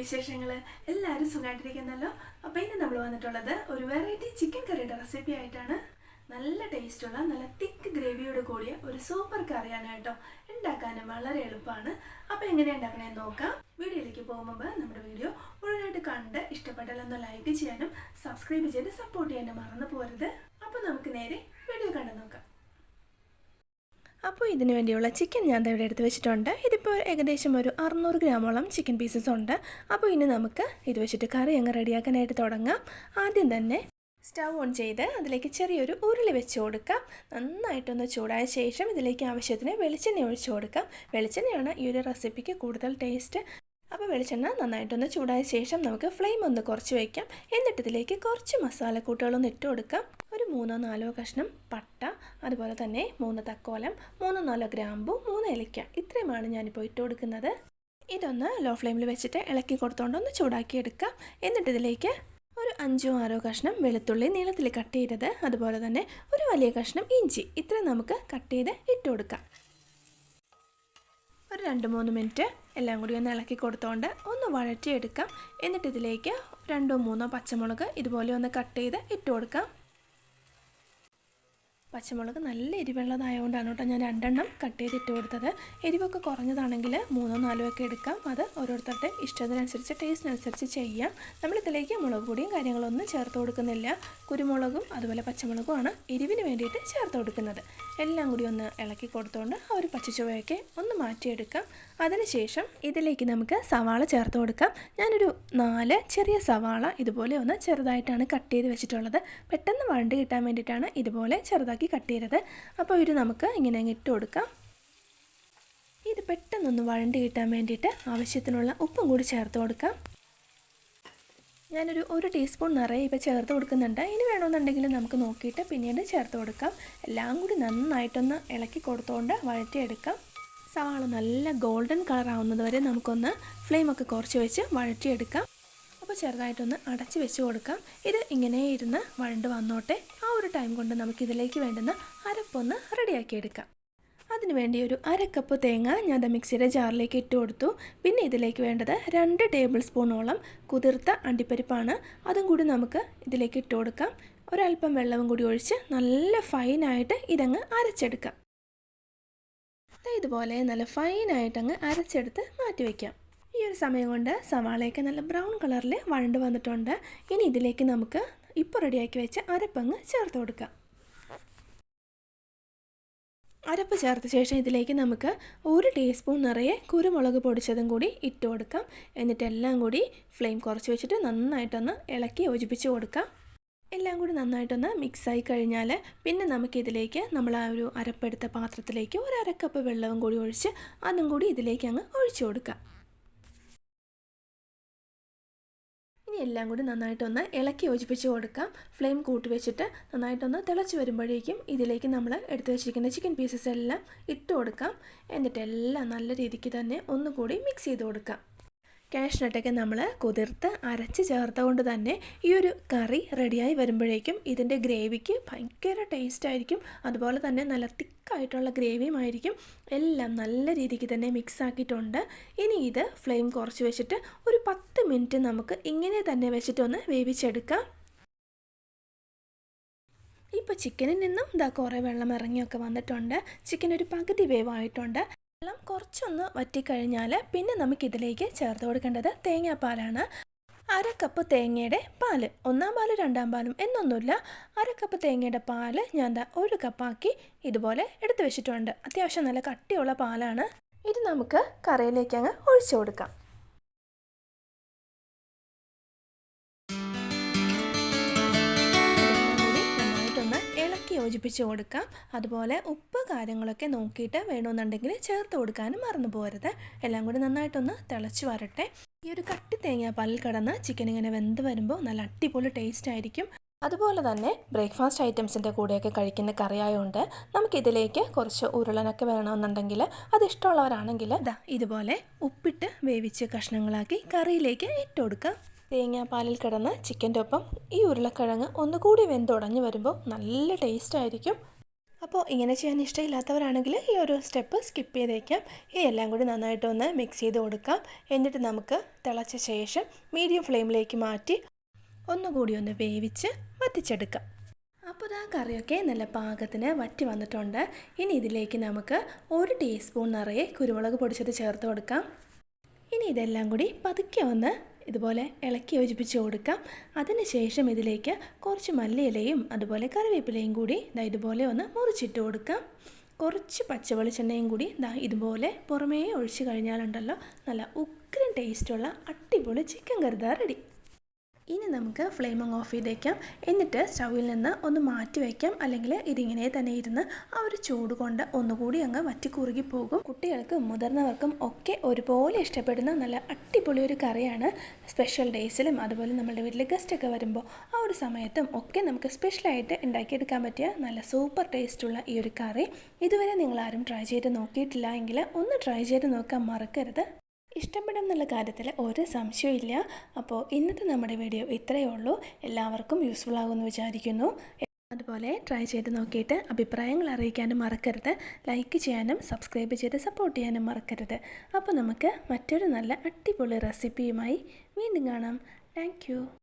വിശേഷങ്ങൾ എല്ലാവരും സുഖമായിട്ടിരിക്കുന്നല്ലോ അപ്പോൾ ഇന്ന് നമ്മൾ വന്നിട്ടുള്ളത് ഒരു വെറൈറ്റി ചിക്കൻ കറിയുടെ റെസിപ്പി ആയിട്ടാണ്. നല്ല ടേസ്റ്റുള്ള നല്ല തിക്ക് ഗ്രേവിയോട് കൂടിയ ഒരു സൂപ്പർ കറിയാണ് കേട്ടോ. ഉണ്ടാക്കാനും വളരെ എളുപ്പമാണ്. അപ്പോൾ എങ്ങനെയാണ് ഉണ്ടാക്കണമെന്ന് നോക്കാം. വീഡിയോയിലേക്ക് പോകുമ്പോൾ നമ്മുടെ വീഡിയോ മുഴുവനായിട്ട് കണ്ട് ഇഷ്ടപ്പെട്ടാലൊന്ന് ലൈക്ക് ചെയ്യാനും സബ്സ്ക്രൈബ് ചെയ്ത് സപ്പോർട്ട് ചെയ്യാനും മറന്നു പോരുത് അപ്പോൾ നമുക്ക് നേരെ വീഡിയോ കണ്ടു അപ്പോൾ ഇതിനു വേണ്ടിയുള്ള ചിക്കൻ ഞാൻ ഇവിടെ എടുത്ത് വെച്ചിട്ടുണ്ട്. ഇതിപ്പോൾ ഏകദേശം ഒരു അറുന്നൂറ് ഗ്രാമോളം ചിക്കൻ പീസസ് ഉണ്ട്. അപ്പോൾ ഇനി നമുക്ക് ഇത് വെച്ചിട്ട് കറി അങ്ങ് റെഡിയാക്കാനായിട്ട് തുടങ്ങാം. ആദ്യം തന്നെ സ്റ്റൗ ഓൺ ചെയ്ത് അതിലേക്ക് ചെറിയൊരു ഉരുളി വെച്ച് കൊടുക്കാം. നന്നായിട്ടൊന്ന് ചൂടായ ശേഷം ഇതിലേക്ക് ആവശ്യത്തിന് വെളിച്ചെണ്ണ ഒഴിച്ച് കൊടുക്കാം. വെളിച്ചെണ്ണയാണ് ഈ ഒരു റെസിപ്പിക്ക് കൂടുതൽ ടേസ്റ്റ്. അപ്പോൾ വെളിച്ചെണ്ണ നന്നായിട്ടൊന്ന് ചൂടായ ശേഷം നമുക്ക് ഫ്ലെയിം ഒന്ന് കുറച്ച് വയ്ക്കാം എന്നിട്ട് ഇതിലേക്ക് കുറച്ച് മസാലക്കൂട്ടുകളൊന്ന് ഇട്ട് കൊടുക്കാം. ഒരു മൂന്നോ നാലോ കഷ്ണം പട്ട അതുപോലെ തന്നെ മൂന്ന് തക്കോലം മൂന്നോ നാലോ ഗ്രാമ്പു മൂന്ന് ഏലക്ക. ഇത്രയുമാണ് ഞാനിപ്പോൾ ഇട്ട് കൊടുക്കുന്നത്. ഇതൊന്ന് ലോ ഫ്ലെയിമിൽ വെച്ചിട്ട് ഇളക്കി കൊടുത്തുകൊണ്ട് ഒന്ന് ചൂടാക്കി എടുക്കാം. എന്നിട്ട് ഇതിലേക്ക് ഒരു അഞ്ചോ ആറോ കഷ്ണം വെളുത്തുള്ളി നീളത്തിൽ കട്ട് ചെയ്തത് അതുപോലെ തന്നെ ഒരു വലിയ കഷ്ണം ഇഞ്ചി. ഇത്ര നമുക്ക് കട്ട് ചെയ്ത് ഇട്ട് കൊടുക്കാം. ഒരു രണ്ട് മൂന്ന് മിനിറ്റ് എല്ലാം കൂടി ഒന്ന് ഇളക്കി കൊടുത്തുകൊണ്ട് ഒന്ന് വഴറ്റിയെടുക്കാം. എന്നിട്ട് ഇതിലേക്ക് രണ്ടോ മൂന്നോ പച്ചമുളക് ഇതുപോലെ ഒന്ന് കട്ട് ചെയ്ത് ഇട്ട് കൊടുക്കാം. പച്ചമുളക് നല്ല എരിവുള്ളതായതുകൊണ്ടാണ് കേട്ടോ ഞാൻ രണ്ടെണ്ണം കട്ട് ചെയ്ത് ഇട്ട് കൊടുത്തത്. എരിവൊക്കെ കുറഞ്ഞതാണെങ്കിൽ മൂന്നോ നാലോ ഒക്കെ എടുക്കാം. അത് ഓരോരുത്തരുടെ ഇഷ്ടത്തിനനുസരിച്ച് ടേസ്റ്റിനനുസരിച്ച് ചെയ്യാം. നമ്മളിതിലേക്ക് മുളക് പൊടിയും കാര്യങ്ങളൊന്നും ചേർത്ത് കൊടുക്കുന്നില്ല. കുരുമുളകും അതുപോലെ പച്ചമുളകുമാണ് എരിവിന് വേണ്ടിയിട്ട് ചേർത്ത് കൊടുക്കുന്നത്. എല്ലാം കൂടി ഒന്ന് ഇളക്കി കൊടുത്തുകൊണ്ട് ആ ഒരു പച്ചച്ചുവയൊക്കെ ഒന്ന് മാറ്റിയെടുക്കാം. അതിനുശേഷം ഇതിലേക്ക് നമുക്ക് സവാള ചേർത്ത് കൊടുക്കാം. ഞാനൊരു നാല് ചെറിയ സവാള ഇതുപോലെ ഒന്ന് ചെറുതായിട്ടാണ് കട്ട് ചെയ്ത് വെച്ചിട്ടുള്ളത്. പെട്ടെന്ന് വണ്ടി കിട്ടാൻ വേണ്ടിയിട്ടാണ് ഇതുപോലെ ചെറുതാക്കി കട്ട് ചെയ്തത്. അപ്പോൾ ഇത് നമുക്ക് ഇങ്ങനെ അങ്ങ് ഇട്ട് കൊടുക്കാം. ഇത് പെട്ടെന്നൊന്ന് വഴണ്ടി കിട്ടാൻ വേണ്ടിയിട്ട് ആവശ്യത്തിനുള്ള ഉപ്പും കൂടി ചേർത്ത് കൊടുക്കാം. ഞാനൊരു ഒരു ടീസ്പൂൺ നിറയെ ഇപ്പോൾ ചേർത്ത് കൊടുക്കുന്നുണ്ട്. ഇനി വേണമെന്നുണ്ടെങ്കിൽ നമുക്ക് നോക്കിയിട്ട് പിന്നീട് ചേർത്ത് കൊടുക്കാം. എല്ലാം കൂടി നന്നായിട്ടൊന്ന് ഇളക്കി കൊടുത്തുകൊണ്ട് വഴറ്റിയെടുക്കാം. സവാള നല്ല ഗോൾഡൻ കളർ ആവുന്നത് വരെ നമുക്കൊന്ന് ഫ്ലെയിമൊക്കെ കുറച്ച് വെച്ച് വഴറ്റിയെടുക്കാം. അപ്പോൾ ചെറുതായിട്ടൊന്ന് അടച്ച് വെച്ച് കൊടുക്കാം. ഇത് ഇങ്ങനെ ഇരുന്ന് വഴണ്ട് വന്നോട്ടെ. ആ ഒരു ടൈം കൊണ്ട് നമുക്കിതിലേക്ക് വേണ്ടുന്ന അരപ്പൊന്ന് റെഡിയാക്കി എടുക്കാം അതിന് വേണ്ടി ഒരു അര കപ്പ് തേങ്ങ ഞാൻ അത് മിക്സിയുടെ ജാറിലേക്ക് ഇട്ട് കൊടുത്തു. പിന്നെ ഇതിലേക്ക് വേണ്ടത് രണ്ട് ടേബിൾ സ്പൂണോളം കുതിർത്ത അണ്ടിപ്പരിപ്പാണ്. അതും കൂടി നമുക്ക് ഇതിലേക്ക് ഇട്ട് കൊടുക്കാം. ഒരല്പം വെള്ളവും കൂടി ഒഴിച്ച് നല്ല ഫൈനായിട്ട് ഇതങ്ങ് അരച്ചെടുക്കാം. ഇതുപോലെ നല്ല ഫൈനായിട്ട് അങ്ങ് അരച്ചെടുത്ത് മാറ്റി വയ്ക്കാം ഈ ഒരു സമയം കൊണ്ട് സവാളയൊക്കെ നല്ല ബ്രൗൺ കളറിൽ വഴണ്ട് വന്നിട്ടുണ്ട്. ഇനി ഇതിലേക്ക് നമുക്ക് ഇപ്പോൾ റെഡിയാക്കി വെച്ച അരപ്പങ്ങ് ചേർത്ത് കൊടുക്കാം. അരപ്പ് ചേർത്ത ശേഷം ഇതിലേക്ക് നമുക്ക് ഒരു ടീസ്പൂൺ നിറയെ കുരുമുളക് പൊടിച്ചതും കൂടി ഇട്ട് കൊടുക്കാം. എന്നിട്ട് എല്ലാം കൂടി ഫ്ലെയിം കുറച്ച് വെച്ചിട്ട് നന്നായിട്ടൊന്ന് ഇളക്കി യോജിപ്പിച്ച് കൊടുക്കാം. എല്ലാം കൂടി നന്നായിട്ടൊന്ന് മിക്സായി കഴിഞ്ഞാൽ പിന്നെ നമുക്കിതിലേക്ക് നമ്മൾ ആ ഒരു അരപ്പെടുത്ത പാത്രത്തിലേക്ക് ഒരു അരക്കപ്പ് വെള്ളവും കൂടി ഒഴിച്ച് അതും കൂടി ഇതിലേക്ക് അങ്ങ് ഒഴിച്ചു കൊടുക്കാം. ഇനി എല്ലാം കൂടി നന്നായിട്ടൊന്ന് ഇളക്കി യോജിപ്പിച്ച് കൊടുക്കാം. ഫ്ലെയിം കൂട്ടി വെച്ചിട്ട് നന്നായിട്ടൊന്ന് തിളച്ച് വരുമ്പോഴേക്കും ഇതിലേക്ക് നമ്മൾ എടുത്തു വെച്ചിരിക്കുന്ന ചിക്കൻ പീസസ് എല്ലാം ഇട്ട് കൊടുക്കാം. എന്നിട്ട് എല്ലാം നല്ല രീതിക്ക് തന്നെ ഒന്നുകൂടി മിക്സ് ചെയ്ത് കൊടുക്കാം. കാഷ്നട്ടൊക്കെ നമ്മൾ കുതിർത്ത് അരച്ച് ചേർത്ത കൊണ്ട് തന്നെ ഈ ഒരു കറി റെഡിയായി വരുമ്പോഴേക്കും ഇതിന്റെ ഗ്രേവിക്ക് ഭയങ്കര ടേസ്റ്റ് ആയിരിക്കും. അതുപോലെ തന്നെ നല്ല തിക്കായിട്ടുള്ള ഗ്രേവിയും ആയിരിക്കും. എല്ലാം നല്ല രീതിക്ക് തന്നെ മിക്സ് ആക്കിയിട്ടുണ്ട്. ഇനി ഇത് ഫ്ലെയിം കുറച്ച് വെച്ചിട്ട് ഒരു പത്ത് മിനിറ്റ് നമുക്ക് ഇങ്ങനെ തന്നെ വെച്ചിട്ടൊന്ന് വേവിച്ചെടുക്കാം. ഇപ്പോൾ ചിക്കനിൽ നിന്നും ഇതാ കുറേ വെള്ളം ഇറങ്ങിയൊക്കെ വന്നിട്ടുണ്ട്. ചിക്കൻ ഒരു പകുതി വേവായിട്ടുണ്ട്. വെള്ളം കുറച്ചൊന്ന് വറ്റിക്കഴിഞ്ഞാൽ പിന്നെ നമുക്കിതിലേക്ക് ചേർത്ത് കൊടുക്കേണ്ടത് തേങ്ങാപ്പാലാണ്. അര കപ്പ് തേങ്ങയുടെ പാൽ ഒന്നാം പാൽ രണ്ടാം പാലും എന്നൊന്നുമില്ല. അര കപ്പ് തേങ്ങയുടെ പാൽ ഞാൻ ഒരു കപ്പാക്കി ഇതുപോലെ എടുത്തു വെച്ചിട്ടുണ്ട്. അത്യാവശ്യം നല്ല കട്ടിയുള്ള പാലാണ്. ഇത് നമുക്ക് കറിയിലേക്ക് അങ്ങ് ഒഴിച്ചു കൊടുക്കാം. യോജിപ്പിച്ച് കൊടുക്കാം. അതുപോലെ ഉപ്പ് കാര്യങ്ങളൊക്കെ നോക്കിയിട്ട് വേണമെന്നുണ്ടെങ്കിൽ ചേർത്ത് കൊടുക്കാനും മറന്നു പോരുത് എല്ലാം കൂടി നന്നായിട്ടൊന്ന് തിളച്ച് വരട്ടെ. ഈ ഒരു കട്ടി തേങ്ങാപ്പാലിൽ കിടന്ന് ചിക്കൻ ഇങ്ങനെ വെന്ത് വരുമ്പോൾ നല്ല അടിപൊളി ടേസ്റ്റ് ആയിരിക്കും. അതുപോലെ തന്നെ ബ്രേക്ക്ഫാസ്റ്റ് ഐറ്റംസിന്റെ കൂടെയൊക്കെ കഴിക്കുന്ന കറിയായതുകൊണ്ട് നമുക്കിതിലേക്ക് കുറച്ച് ഉരുളനൊക്കെ വേണമെന്നുണ്ടെങ്കിൽ അത് ഇഷ്ടമുള്ളവരാണെങ്കിൽ ഇതാ ഇതുപോലെ ഉപ്പിട്ട് വേവിച്ച് കഷ്ണങ്ങളാക്കി കറിയിലേക്ക് ഇട്ട് കൊടുക്കാം. തേങ്ങാപ്പാലിൽ കിടന്ന് ചിക്കന്റെ ഒപ്പം ഈ ഉരുളക്കിഴങ്ങ് ഒന്നുകൂടി വെന്തുടഞ്ഞു വരുമ്പോൾ നല്ല ടേസ്റ്റ് ആയിരിക്കും അപ്പോൾ ഇങ്ങനെ ചെയ്യാൻ ഇഷ്ടമില്ലാത്തവരാണെങ്കിൽ ഈ ഒരു സ്റ്റെപ്പ് സ്കിപ്പ് ചെയ്തേക്കാം. ഈ എല്ലാം കൂടി നന്നായിട്ടൊന്ന് മിക്സ് ചെയ്ത് കൊടുക്കാം. എന്നിട്ട് നമുക്ക് തിളച്ച ശേഷം മീഡിയം ഫ്ലെയിമിലേക്ക് മാറ്റി ഒന്നുകൂടി ഒന്ന് വേവിച്ച് വറ്റിച്ചെടുക്കാം. അപ്പോൾ ഇതാ കറിയൊക്കെ നല്ല പാകത്തിന് വറ്റി വന്നിട്ടുണ്ട്. ഇനി ഇതിലേക്ക് നമുക്ക് ഒരു ടീസ്പൂൺ നിറയെ കുരുമുളക് പൊടിച്ചത് ചേർത്ത് കൊടുക്കാം. ഇനി ഇതെല്ലാം കൂടി പതുക്കെ ഒന്ന് ഇതുപോലെ ഇളക്കി യോജിപ്പിച്ച് കൊടുക്കാം. അതിനുശേഷം ഇതിലേക്ക് കുറച്ച് മല്ലിയിലയും അതുപോലെ കറിവേപ്പിലയും കൂടി ദാ ഇതുപോലെ ഒന്ന് മുറിച്ചിട്ട് കൊടുക്കാം. കുറച്ച് പച്ച വെളിച്ചെണ്ണയും കൂടി ദാ ഇതുപോലെ പുറമേ ഒഴിച്ച് കഴിഞ്ഞാലുണ്ടല്ലോ നല്ല ഉഗ്രൻ ടേസ്റ്റുള്ള അടിപൊളി ചിക്കൻ കരുതാ റെഡി ഇനി നമുക്ക് ഫ്ലെയിം ഓഫ് ചെയ്തേക്കാം. എന്നിട്ട് സ്റ്റൗവിൽ നിന്ന് ഒന്ന് മാറ്റി വയ്ക്കാം അല്ലെങ്കിൽ ഇതിങ്ങനെ തന്നെ ഇരുന്ന് ആ ഒരു ചൂട് കൊണ്ട് ഒന്നുകൂടി അങ്ങ് വറ്റിക്കുറുകി പോകും. കുട്ടികൾക്കും മുതിർന്നവർക്കും ഒക്കെ ഒരുപോലെ ഇഷ്ടപ്പെടുന്ന നല്ല അടിപൊളി ഒരു കറിയാണ് സ്പെഷ്യൽ ഡേയ്സിലും അതുപോലെ നമ്മുടെ വീട്ടിൽ ഗസ്റ്റൊക്കെ വരുമ്പോൾ ആ ഒരു സമയത്തും ഒക്കെ നമുക്ക് സ്പെഷ്യലായിട്ട് ഉണ്ടാക്കിയെടുക്കാൻ പറ്റിയ നല്ല സൂപ്പർ ടേസ്റ്റുള്ള ഈ ഒരു കറി. ഇതുവരെ നിങ്ങൾ ആരും ട്രൈ ചെയ്ത് നോക്കിയിട്ടില്ല എങ്കിൽ ഒന്ന് ട്രൈ ചെയ്ത് നോക്കാൻ മറക്കരുത്. ഇഷ്ടപ്പെടും എന്നുള്ള കാര്യത്തിൽ ഒരു സംശയവും ഇല്ല. അപ്പോൾ ഇന്നത്തെ നമ്മുടെ വീഡിയോ ഇത്രയേ ഉള്ളൂ. എല്ലാവർക്കും യൂസ്ഫുൾ ആകുമെന്ന് വിചാരിക്കുന്നു. അതുപോലെ ട്രൈ ചെയ്ത് നോക്കിയിട്ട് അഭിപ്രായങ്ങൾ അറിയിക്കാനും മറക്കരുത്. ലൈക്ക് ചെയ്യാനും സബ്സ്ക്രൈബ് ചെയ്ത് സപ്പോർട്ട് ചെയ്യാനും മറക്കരുത്. അപ്പോൾ നമുക്ക് മറ്റൊരു നല്ല അടിപൊളി റെസിപ്പിയുമായി വീണ്ടും കാണാം. താങ്ക്